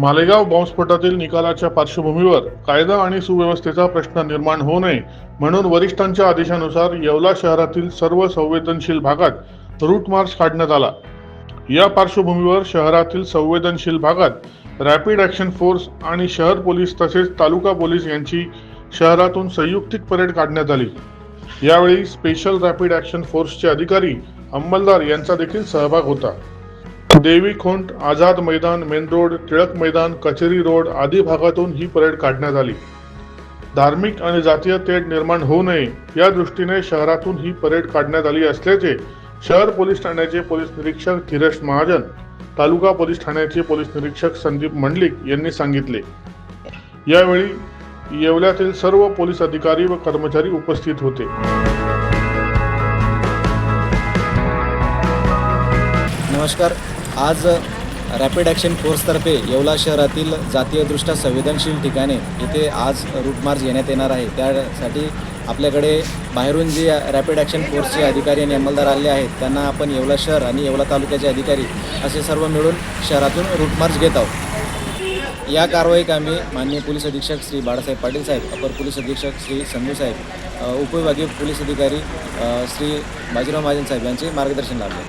मालेगाव बॉम्बस्फोटातील निकालाच्या पार्श्वभूमीवर कायदा आणि सुव्यवस्थेचा प्रश्न निर्माण होऊ नये म्हणून वरिष्ठांच्या आदेशानुसार येवला शहरातील सर्व संवेदनशील भागात रूट मार्च काढण्यात आला. या पार्श्वभूमीवर शहरातील संवेदनशील भागात रॅपिड ॲक्शन फोर्स आणि शहर पोलीस तसेच तालुका पोलीस यांची शहरातून संयुक्तिक परेड काढण्यात आली. यावेळी स्पेशल रॅपिड ॲक्शन फोर्सचे अधिकारी अंमलदार यांचा देखील सहभाग होता. देवी खोंट आझाद मैदान मेन रोड टिळक मैदान कचेरी रोड आदी भागातून ही परेड काढण्यात आली. धार्मिक आणि जातीय तेढ निर्माण होऊ नये या दृष्टीने शहरातून ही परेड काढण्यात आली असल्याचे शहर पोलीस ठाण्याचे पोलीस निरीक्षक धीरज महाजन तालुका पोलीस ठाण्याचे पोलीस निरीक्षक संदीप मंडलिक यांनी सांगितले. यावेळी येवल्यातील सर्व पोलीस अधिकारी व कर्मचारी उपस्थित होते. नमस्कार. आज रॅपिड ॲक्शन फोर्सतर्फे येवला शहरातील जातीयदृष्ट्या संवेदनशील ठिकाणे इथे आज रूट मार्च घेण्यात येणार आहे. त्यासाठी आपल्याकडे बाहेरून जे रॅपिड ॲक्शन फोर्सचे अधिकारी आणि अंमलदार आले आहेत त्यांना आपण येवला शहर आणि येवला तालुक्याचे अधिकारी असे सर्व मिळून शहरातून रूट मार्च घेत आहोत. या कारवाईत आम्ही माननीय पोलीस अधीक्षक श्री बाळासाहेब पाटील साहेब अपर पोलीस अधीक्षक श्री संजू साहेब उपविभागीय पोलीस अधिकारी श्री बाजीराव महाजन साहेब यांचे मार्गदर्शन लाभले.